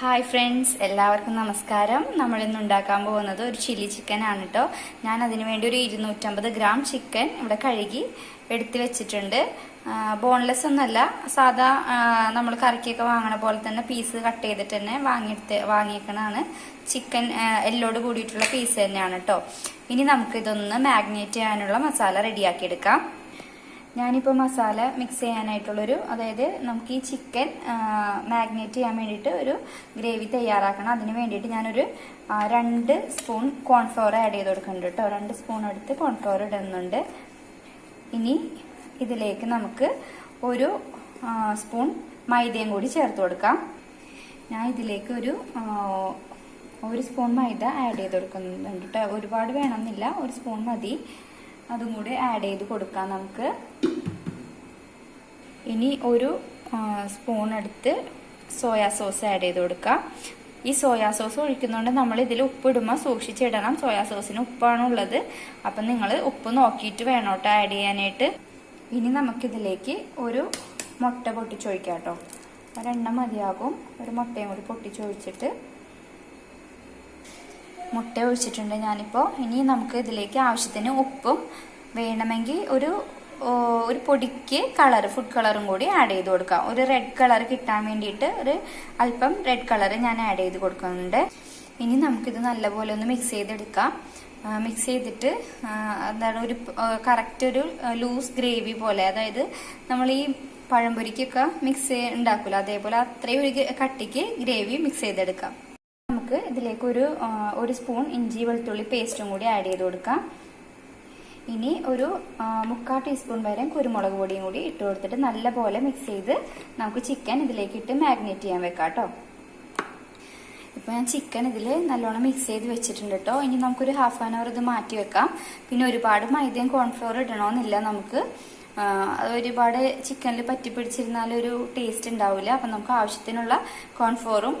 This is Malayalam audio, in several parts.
ഹായ് ഫ്രണ്ട്സ് എല്ലാവർക്കും നമസ്കാരം. നമ്മൾ ഇന്ന് ഉണ്ടാക്കാൻ പോകുന്നത് ഒരു ചില്ലി ചിക്കൻ ആണ് കേട്ടോ ഞാൻ അതിനു വേണ്ടി ഒരു ഇരുന്നൂറ്റമ്പത് ഗ്രാം ചിക്കൻ ഇവിടെ കഴുകി എടുത്തു വെച്ചിട്ടുണ്ട്. ബോൺലെസ് ഒന്നല്ല സാധാ നമ്മൾ കറിക്കൊക്കെ വാങ്ങണ പോലെ തന്നെ പീസ് കട്ട് ചെയ്തിട്ട് തന്നെ വാങ്ങിയെടുത്ത് വാങ്ങിയേക്കണതാണ്. ചിക്കൻ എല്ലോട് കൂടിയിട്ടുള്ള പീസ് തന്നെയാണ് കേട്ടോ ഇനി നമുക്കിതൊന്ന് മാഗ്നേറ്റ് ചെയ്യാനുള്ള മസാല റെഡിയാക്കി എടുക്കാം. ഞാനിപ്പോൾ മസാല മിക്സ് ചെയ്യാനായിട്ടുള്ളൊരു അതായത് നമുക്ക് ഈ ചിക്കൻ മാഗ്നേറ്റ് ചെയ്യാൻ വേണ്ടിയിട്ട് ഒരു ഗ്രേവി തയ്യാറാക്കണം. അതിന് വേണ്ടിയിട്ട് ഞാനൊരു രണ്ട് സ്പൂൺ കോൺഫ്ലവർ ആഡ് ചെയ്ത് കൊടുക്കുന്നുണ്ട് കേട്ടോ. രണ്ട് സ്പൂൺ എടുത്ത് കോൺഫ്ലവർ ഇടുന്നുണ്ട്. ഇനി ഇതിലേക്ക് നമുക്ക് ഒരു സ്പൂൺ മൈദയും കൂടി ചേർത്ത് കൊടുക്കാം. ഞാൻ ഇതിലേക്ക് ഒരു ഒരു സ്പൂൺ മൈദ ആഡ് ചെയ്ത് കൊടുക്കുന്നുണ്ട് കേട്ടോ. ഒരുപാട് വേണമെന്നില്ല. ഒരു സ്പൂൺ മതി. അതും കൂടി ആഡ് ചെയ്ത് കൊടുക്കാം നമുക്ക്. ഇനി ഒരു സ്പൂൺ എടുത്ത് സോയാ സോസ് ആഡ് ചെയ്ത് കൊടുക്കാം ഈ സോയാ സോസ് ഒഴിക്കുന്നതുകൊണ്ട് നമ്മൾ ഇതിൽ ഉപ്പിടുമ്പോൾ സൂക്ഷിച്ചിടണം. സോയാ സോസിന് ഉപ്പാണ് ഉള്ളത് അപ്പം നിങ്ങൾ ഉപ്പ് നോക്കിയിട്ട് വേണം കേട്ടോ ആഡ് ചെയ്യാനായിട്ട്. ഇനി നമുക്കിതിലേക്ക് ഒരു മുട്ട പൊട്ടിച്ചൊഴിക്കാം കേട്ടോ. ഒരെണ്ണം മതിയാകും. ഒരു മുട്ടയും കൂടി പൊട്ടിച്ചൊഴിച്ചിട്ട് മുട്ട ഒഴിച്ചിട്ടുണ്ട് ഞാനിപ്പോൾ ഇനി നമുക്ക് ഇതിലേക്ക് ആവശ്യത്തിന് ഉപ്പും വേണമെങ്കിൽ ഒരു ഒരു പൊടിക്ക് കളർ ഫുഡ് കളറും കൂടി ആഡ് ചെയ്ത് കൊടുക്കാം. ഒരു റെഡ് കളർ കിട്ടാൻ വേണ്ടിയിട്ട് ഒരു അല്പം റെഡ് കളർ ഞാൻ ആഡ് ചെയ്ത് കൊടുക്കുന്നുണ്ട്. ഇനി നമുക്കിത് നല്ലപോലെ ഒന്ന് മിക്സ് ചെയ്തെടുക്കാം. മിക്സ് ചെയ്തിട്ട് എന്താണ് ഒരു കറക്റ്റ് ഒരു ലൂസ് ഗ്രേവി പോലെ അതായത് നമ്മൾ ഈ പഴംപൊരിക്കൊക്കെ മിക്സ് ഉണ്ടാക്കില്ല അതേപോലെ അത്രയും ഒരു കട്ടിക്ക് ഗ്രേവി മിക്സ് ചെയ്തെടുക്കാം. നമുക്ക് ഇതിലേക്ക് ഒരു ഒരു സ്പൂൺ ഇഞ്ചി വെളുത്തുള്ളി പേസ്റ്റും കൂടി ആഡ് ചെയ്ത് കൊടുക്കാം. ഇനി ഒരു മുക്കാൽ ടീസ്പൂൺ വരെ കുരുമുളക് പൊടിയും കൂടി ഇട്ട് കൊടുത്തിട്ട് നല്ലപോലെ മിക്സ് ചെയ്ത് നമുക്ക് ചിക്കൻ ഇതിലേക്ക് ഇട്ട് മാഗ്നേറ്റ് ചെയ്യാൻ വെക്കാം കേട്ടോ. ഇപ്പോൾ ഞാൻ ചിക്കൻ ഇതിൽ നല്ലോണം മിക്സ് ചെയ്ത് വെച്ചിട്ടുണ്ട് കേട്ടോ. ഇനി നമുക്കൊരു ഹാഫ് ആൻ അവർ ഇത് മാറ്റി വെക്കാം. പിന്നെ ഒരുപാട് മൈദയും കോൺഫ്ലോർ ഇടണമെന്നില്ല നമുക്ക്. ഒരുപാട് ചിക്കനിൽ പറ്റിപ്പിടിച്ചിരുന്നാൽ ഒരു ടേസ്റ്റ് ഉണ്ടാവില്ല അപ്പം നമുക്ക് ആവശ്യത്തിനുള്ള കോൺഫ്ലോറും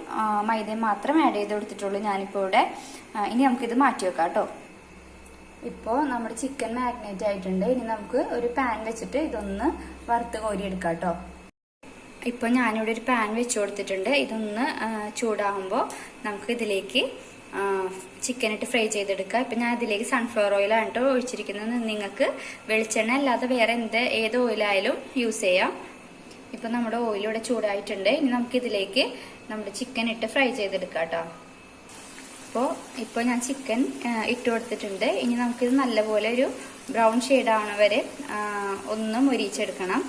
മൈദയും മാത്രം ആഡ് ചെയ്ത് കൊടുത്തിട്ടുള്ളൂ ഞാനിപ്പോൾ ഇവിടെ. ഇനി നമുക്കിത് മാറ്റി വെക്കാം കേട്ടോ. ഇപ്പോൾ നമ്മുടെ ചിക്കൻ മാഗ്നേറ്റ് ആയിട്ടുണ്ട്. ഇനി നമുക്ക് ഒരു പാൻ വെച്ചിട്ട് ഇതൊന്ന് വറുത്ത് കോരിയെടുക്കാം കേട്ടോ ഇപ്പോൾ ഞാനിവിടെ ഒരു പാൻ വെച്ച് കൊടുത്തിട്ടുണ്ട്. ഇതൊന്ന് ചൂടാകുമ്പോൾ നമുക്ക് ഇതിലേക്ക് ചിക്കൻ ഇട്ട് ഫ്രൈ ചെയ്തെടുക്കാം. ഇപ്പം ഞാൻ ഇതിലേക്ക് സൺഫ്ലവർ ഓയിലാണ് കേട്ടോ ഒഴിച്ചിരിക്കുന്നത്. നിങ്ങൾക്ക് വെളിച്ചെണ്ണ അല്ലാതെ വേറെ എന്ത് ഏത് ഓയിലായാലും യൂസ് ചെയ്യാം. ഇപ്പം നമ്മുടെ ഓയിൽ ഇവിടെ ചൂടായിട്ടുണ്ട്. ഇനി നമുക്ക് ഇതിലേക്ക് നമ്മുടെ ചിക്കൻ ഇട്ട് ഫ്രൈ ചെയ്തെടുക്കാം കേട്ടോ അപ്പോൾ ഇപ്പോൾ ഞാൻ ചിക്കൻ ഇട്ട് കൊടുത്തിട്ടുണ്ട്. ഇനി നമുക്കിത് നല്ലപോലെ ഒരു ബ്രൗൺ ഷെയ്ഡ് ആവണ വരെ ഒന്ന് മൊരിച്ചെടുക്കണം.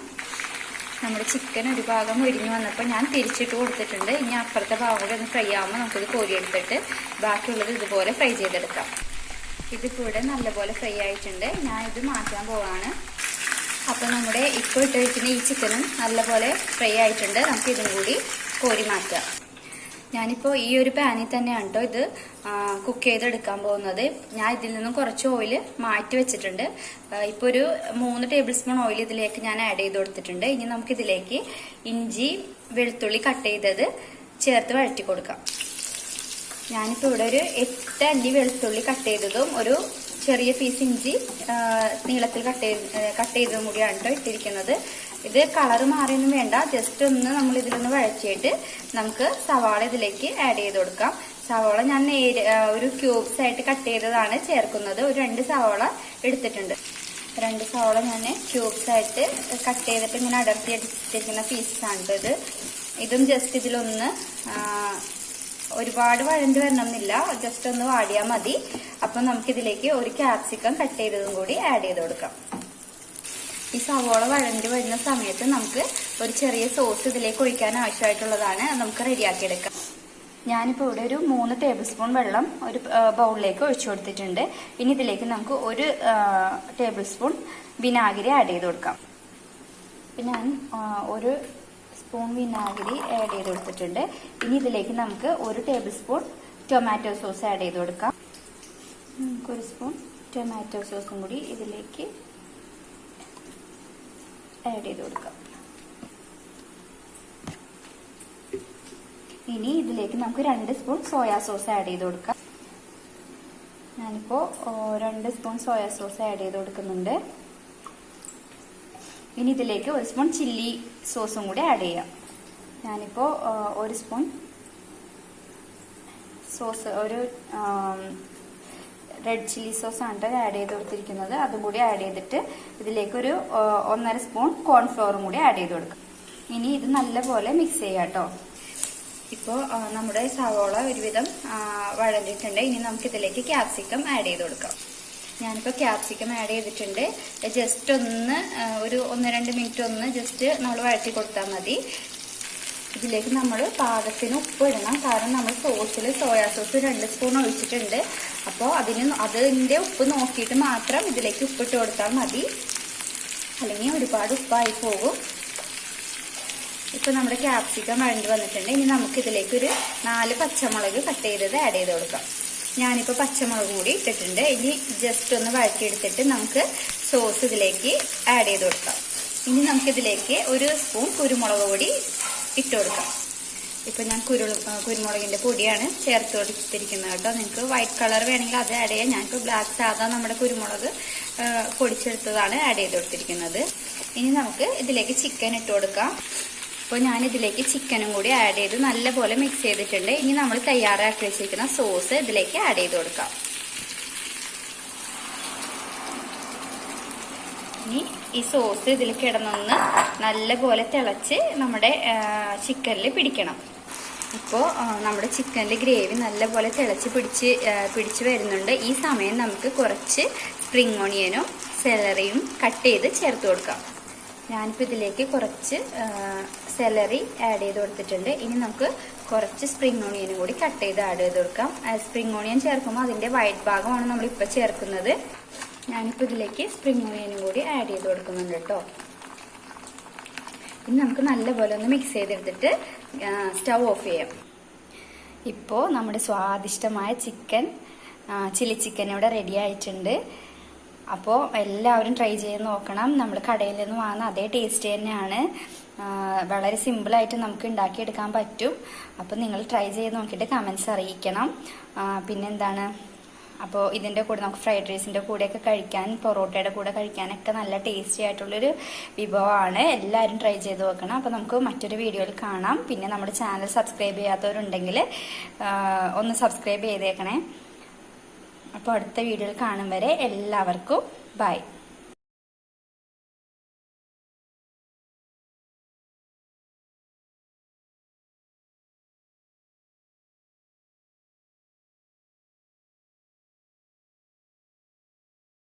നമ്മുടെ ചിക്കൻ ഒരു ഭാഗം മൊരിഞ്ഞു വന്നപ്പോൾ ഞാൻ തിരിച്ചിട്ട് കൊടുത്തിട്ടുണ്ട്. ഇനി അപ്പുറത്തെ ഭാഗം കൂടെ ഒന്ന് ഫ്രൈ ആകുമ്പോൾ നമുക്കിത് കോരിയെടുത്തിട്ട് ബാക്കിയുള്ളത് ഇതുപോലെ ഫ്രൈ ചെയ്തെടുക്കാം. ഇതിപ്പോൾ ഇവിടെ നല്ലപോലെ ഫ്രൈ ആയിട്ടുണ്ട്. ഞാൻ ഇത് മാറ്റാൻ പോവാണ്. അപ്പോൾ നമ്മുടെ ഇപ്പോൾ ഇട്ട് വെക്കുന്ന ഈ ചിക്കനും നല്ലപോലെ ഫ്രൈ ആയിട്ടുണ്ട്. നമുക്ക് ഇതും കൂടി കോരി മാറ്റാം. ഞാനിപ്പോൾ ഈ ഒരു പാനിൽ തന്നെയാണ് കേട്ടോ ഇത് കുക്ക് ചെയ്തെടുക്കാൻ പോകുന്നത്. ഞാൻ ഇതിൽ നിന്നും കുറച്ച് ഓയിൽ മാറ്റി വെച്ചിട്ടുണ്ട്. ഇപ്പോൾ ഒരു മൂന്ന് ടേബിൾ സ്പൂൺ ഓയിൽ ഇതിലേക്ക് ഞാൻ ആഡ് ചെയ്ത് കൊടുത്തിട്ടുണ്ട്. ഇനി നമുക്ക് ഇതിലേക്ക് ഇഞ്ചി വെളുത്തുള്ളി കട്ട് ചെയ്തത് ചേർത്ത് വഴറ്റി കൊടുക്കാം. ഞാനിപ്പോൾ ഇവിടെ ഒരു എട്ട് അല്ലി വെളുത്തുള്ളി കട്ട് ചെയ്തതും ഒരു ചെറിയ പീസ് ഇഞ്ചി നീളത്തിൽ കട്ട് ചെയ്ത് കട്ട് ചെയ്തതും കൂടിയാണ് കേട്ടോ ഇട്ടിരിക്കുന്നത്. ഇത് കളർ മാറിയൊന്നും വേണ്ട. ജസ്റ്റ് ഒന്ന് നമ്മൾ ഇതിലൊന്ന് വഴച്ചിട്ട് നമുക്ക് സവാള ഇതിലേക്ക് ആഡ് ചെയ്ത് കൊടുക്കാം. സവാള ഞാൻ ഒരു ക്യൂബ്സ് ആയിട്ട് കട്ട് ചെയ്തതാണ് ചേർക്കുന്നത്. ഒരു രണ്ട് സവാള എടുത്തിട്ടുണ്ട്. രണ്ട് സവാള ഞാൻ ക്യൂബ്സ് ആയിട്ട് കട്ട് ചെയ്തിട്ട് ഇങ്ങനെ അടർത്തി അടിച്ചിരിക്കുന്ന പീസാണിത് ഇത് ഇതും ജസ്റ്റ് ഇതിലൊന്ന് ഒരുപാട് വഴണ്ട് വരണമെന്നില്ല. ജസ്റ്റ് ഒന്ന് വാടിയാൽ മതി. അപ്പം നമുക്കിതിലേക്ക് ഒരു ക്യാപ്സിക്കം കട്ട് ചെയ്തതും കൂടി ആഡ് ചെയ്ത് കൊടുക്കാം. ഈ സവോള വഴഞ്ഞു വരുന്ന സമയത്ത് നമുക്ക് ഒരു ചെറിയ സോസ് ഇതിലേക്ക് ഒഴിക്കാൻ ആവശ്യമായിട്ടുള്ളതാണ്. നമുക്ക് റെഡിയാക്കി എടുക്കാം ഞാനിപ്പോൾ ഇവിടെ ഒരു മൂന്ന് ടേബിൾ സ്പൂൺ വെള്ളം ഒരു ബൗളിലേക്ക് ഒഴിച്ചു കൊടുത്തിട്ടുണ്ട്. ഇനി ഇതിലേക്ക് നമുക്ക് ഒരു ടേബിൾ സ്പൂൺ വിനാഗിരി ആഡ് ചെയ്ത് കൊടുക്കാം. ഇപ്പം ഞാൻ ഒരു സ്പൂൺ വിനാഗിരി ആഡ് ചെയ്ത് കൊടുത്തിട്ടുണ്ട്. ഇനി ഇതിലേക്ക് നമുക്ക് ഒരു tablespoon tomato sauce add ചെയ്ത് കൊടുക്കാം. നമുക്കൊരു സ്പൂൺ ടൊമാറ്റോ സോസും കൂടി ഇതിലേക്ക് ആഡ് ചെയ്ത് കൊടുക്കാം. ഇനി ഇതിലേക്ക് നമുക്ക് രണ്ട് സ്പൂൺ സോയാ സോസ് ആഡ് ചെയ്ത് കൊടുക്കാം. ഞാനിപ്പോൾ ഓ, രണ്ട് സ്പൂൺ സോയാ സോസ് ആഡ് ചെയ്ത് കൊടുക്കുന്നുണ്ട്. ഇനി ഇതിലേക്ക് ഒരു സ്പൂൺ ചില്ലി സോസും കൂടി ആഡ് ചെയ്യാം. ഞാനിപ്പോൾ ഒരു സ്പൂൺ സോസ് ഒരു റെഡ് ചില്ലി സോസ് ആണ് ആഡ് ചെയ്ത് കൊടുത്തിരിക്കുന്നത്. അതും കൂടി ആഡ് ചെയ്തിട്ട് ഇതിലേക്ക് ഒരു ഒന്നര സ്പൂൺ കോൺഫ്ലോറും കൂടി ആഡ് ചെയ്ത് കൊടുക്കാം. ഇനി ഇത് നല്ലപോലെ മിക്സ് ചെയ്യാം കേട്ടോ. ഇപ്പോൾ നമ്മുടെ സവോള ഒരുവിധം വഴഞ്ഞിട്ടുണ്ട് ഇനി നമുക്ക് ഇതിലേക്ക് ക്യാപ്സിക്കം ആഡ് ചെയ്ത് കൊടുക്കാം. ഞാനിപ്പോൾ ക്യാപ്സിക്കം ആഡ് ചെയ്തിട്ടുണ്ട്. ജസ്റ്റ് ഒന്ന് ഒരു ഒന്ന് രണ്ട് മിനിറ്റ് ഒന്ന് ജസ്റ്റ് നമ്മൾ വഴറ്റി കൊടുത്താൽ മതി. ഇതിലേക്ക് നമ്മൾ പാകത്തിന് ഉപ്പ് ഇടണം. കാരണം നമ്മൾ സോസിൽ സോയാ സോസ് രണ്ട് സ്പൂൺ ഒഴിച്ചിട്ടുണ്ട്. അപ്പോൾ അതിന് അതിന്റെ ഉപ്പ് നോക്കിയിട്ട് മാത്രം ഇതിലേക്ക് ഉപ്പിട്ട് കൊടുത്താൽ മതി. അല്ലെങ്കിൽ ഒരുപാട് ഉപ്പായി പോകും. ഇപ്പം നമ്മുടെ ക്യാപ്സിക്കം വഴണ്ടി വന്നിട്ടുണ്ട്. ഇനി നമുക്ക് ഇതിലേക്ക് ഒരു നാല് പച്ചമുളക് കട്ട് ചെയ്തത് ആഡ് ചെയ്ത് കൊടുക്കാം. ഞാനിപ്പോൾ പച്ചമുളക് കൂടി ഇട്ടിട്ടുണ്ട്. ഇനി ജസ്റ്റ് ഒന്ന് വഴറ്റിയെടുത്തിട്ട് നമുക്ക് സോസ് ഇതിലേക്ക് ആഡ് ചെയ്ത് കൊടുക്കാം. ഇനി നമുക്കിതിലേക്ക് ഒരു സ്പൂൺ കുരുമുളക് പൊടി ഇട്ട് കൊടുക്കാം. ഇപ്പൊ ഞാൻ കുരു കുരുമുളകിന്റെ പൊടിയാണ് ചേർത്ത് കൊടുത്തിരിക്കുന്നത് കേട്ടോ. നിങ്ങൾക്ക് വൈറ്റ് കളർ വേണമെങ്കിൽ അത് ആഡ് ചെയ്യാം. ഞാനിപ്പോൾ ബ്ലാക്ക് സാധാ നമ്മുടെ കുരുമുളക് പൊടിച്ചെടുത്തതാണ് ആഡ് ചെയ്ത് കൊടുത്തിരിക്കുന്നത് ഇനി നമുക്ക് ഇതിലേക്ക് ചിക്കൻ ഇട്ട് കൊടുക്കാം. അപ്പോൾ ഞാൻ ഇതിലേക്ക് ചിക്കനും കൂടി ആഡ് ചെയ്ത് നല്ലപോലെ മിക്സ് ചെയ്തിട്ടുണ്ട്. ഇനി നമ്മൾ തയ്യാറാക്കി വെച്ചിരിക്കുന്ന സോസ് ഇതിലേക്ക് ആഡ് ചെയ്ത് കൊടുക്കാം. ഇനി ഈ സോസ് ഇതിൽ കിടന്നൊന്ന് നല്ലപോലെ തിളച്ച് നമ്മുടെ ചിക്കനിൽ പിടിക്കണം. ഇപ്പോൾ നമ്മുടെ ചിക്കനിൽ ഗ്രേവി നല്ലപോലെ തിളച്ച് പിടിച്ച് പിടിച്ച് വരുന്നുണ്ട്. ഈ സമയം നമുക്ക് കുറച്ച് സ്പ്രിങ് ഓണിയനും സെലറിയും കട്ട് ചെയ്ത് ചേർത്ത് കൊടുക്കാം. ഞാനിപ്പോൾ ഇതിലേക്ക് കുറച്ച് സെലറി ആഡ് ചെയ്ത് കൊടുത്തിട്ടുണ്ട്. ഇനി നമുക്ക് കുറച്ച് സ്പ്രിംഗ് ഓണിയനും കൂടി കട്ട് ചെയ്ത് ആഡ് ചെയ്ത് കൊടുക്കാം. സ്പ്രിംഗ് ഓണിയൻ ചേർക്കുമ്പോൾ അതിന്റെ വൈറ്റ് ഭാഗമാണ് നമ്മളിപ്പോൾ ചേർക്കുന്നത്. ഞാനിപ്പോൾ ഇതിലേക്ക് സ്പ്രിംഗ് ഓണിയനും കൂടി ആഡ് ചെയ്ത് കൊടുക്കുന്നുണ്ട് കേട്ടോ. ഇനി നമുക്ക് നല്ലപോലെ ഒന്ന് മിക്സ് ചെയ്തെടുത്തിട്ട് സ്റ്റവ് ഓഫ് ചെയ്യാം. ഇപ്പോൾ നമ്മുടെ സ്വാദിഷ്ടമായ ചിക്കൻ ചില്ലി ചിക്കൻ ഇവിടെ റെഡി ആയിട്ടുണ്ട്. അപ്പോൾ എല്ലാവരും ട്രൈ ചെയ്ത് നോക്കണം. നമ്മൾ കടയിൽ നിന്ന് വാങ്ങുന്ന അതേ ടേസ്റ്റ് തന്നെയാണ്. വളരെ സിമ്പിളായിട്ട് നമുക്ക് ഉണ്ടാക്കിയെടുക്കാൻ പറ്റും. അപ്പോൾ നിങ്ങൾ ട്രൈ ചെയ്ത് നോക്കിയിട്ട് കമൻസ് അറിയിക്കണം. പിന്നെന്താണ്? അപ്പോൾ ഇതിന്റെ കൂടെ നമുക്ക് ഫ്രൈഡ് റൈസിന്റെ കൂടെയൊക്കെ കഴിക്കാൻ പൊറോട്ടയുടെ കൂടെ കഴിക്കാനൊക്കെ നല്ല ടേസ്റ്റി ആയിട്ടുള്ളൊരു വിഭവമാണ്. എല്ലാവരും ട്രൈ ചെയ്ത് നോക്കണം. അപ്പോൾ നമുക്ക് മറ്റൊരു വീഡിയോയിൽ കാണാം. പിന്നെ നമ്മുടെ ചാനൽ സബ്സ്ക്രൈബ് ചെയ്യാത്തവരുണ്ടെങ്കിൽ ഒന്ന് സബ്സ്ക്രൈബ് ചെയ്തേക്കണേ. അപ്പോൾ അടുത്ത വീഡിയോയിൽ കാണും വരെ എല്ലാവർക്കും ബൈ